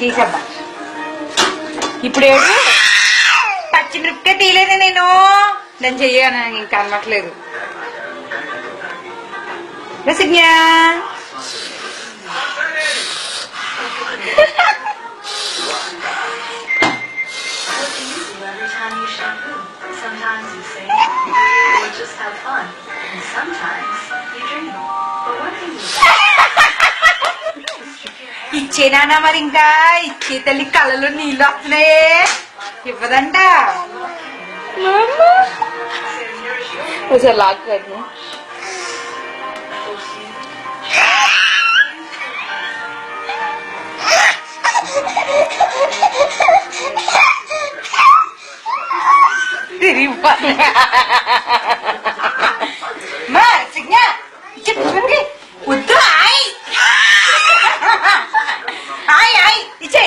తీసేద్దాం. ఇప్పుడు ఏడు? పచ్చిమిరపకాయ తీయలేదు నేను. నేను చెయ్యను ఇంకా అనట్లేదు. రసిజ్ఞా sometimes you sing or just have fun, and sometimes you dream. But what can you do? ఇచ్చేనా మరి ఇంకా ఇచ్చే తల్లి కళ్ళలో నీళ్ళు వస్తున్నాయే ఇవ్వదంట ఒకసారి లాక్ కట్టిన తిరిగిపోతుంది మా సిజ్ఞ చెప్పండి వద్దు ఆయ్. ఆయ్ ఆయ్ ఇచ్చే.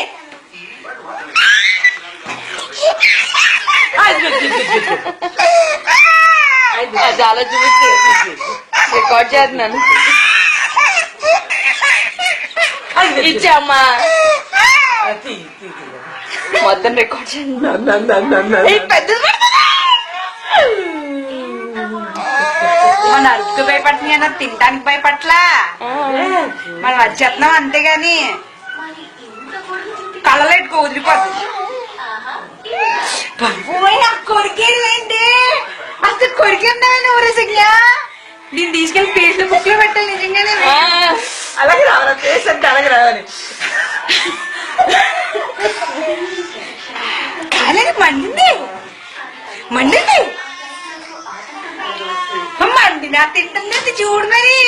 అది అలా చూపించి రికార్డ్ చేస్తున్నాను. ఇచ్చమ్మా మొత్తం రికార్డ్ చేస్తున్నాను. ఏయ్, మన అరుపుకు భయపడుతుంది అన్న తినడానికి భయపట్లా మనం వచ్చేస్తున్నాం అంతేగాని కళ్ళలో ఎట్టుకో వదిలిపోతుంది కొరికేళ్ళండి అసలు కొరికేద్దామని ఊరే సిగ్ఞ దీన్ని తీసుకెళ్ళి పేస్ట్ బుక్లో పెట్టాలి నిజంగానే. అలాగే రావాలి ఫేస్ అంటే అలాగే రావాలి. అలాగే మండింది మండినా తింటుంది చూడు మరి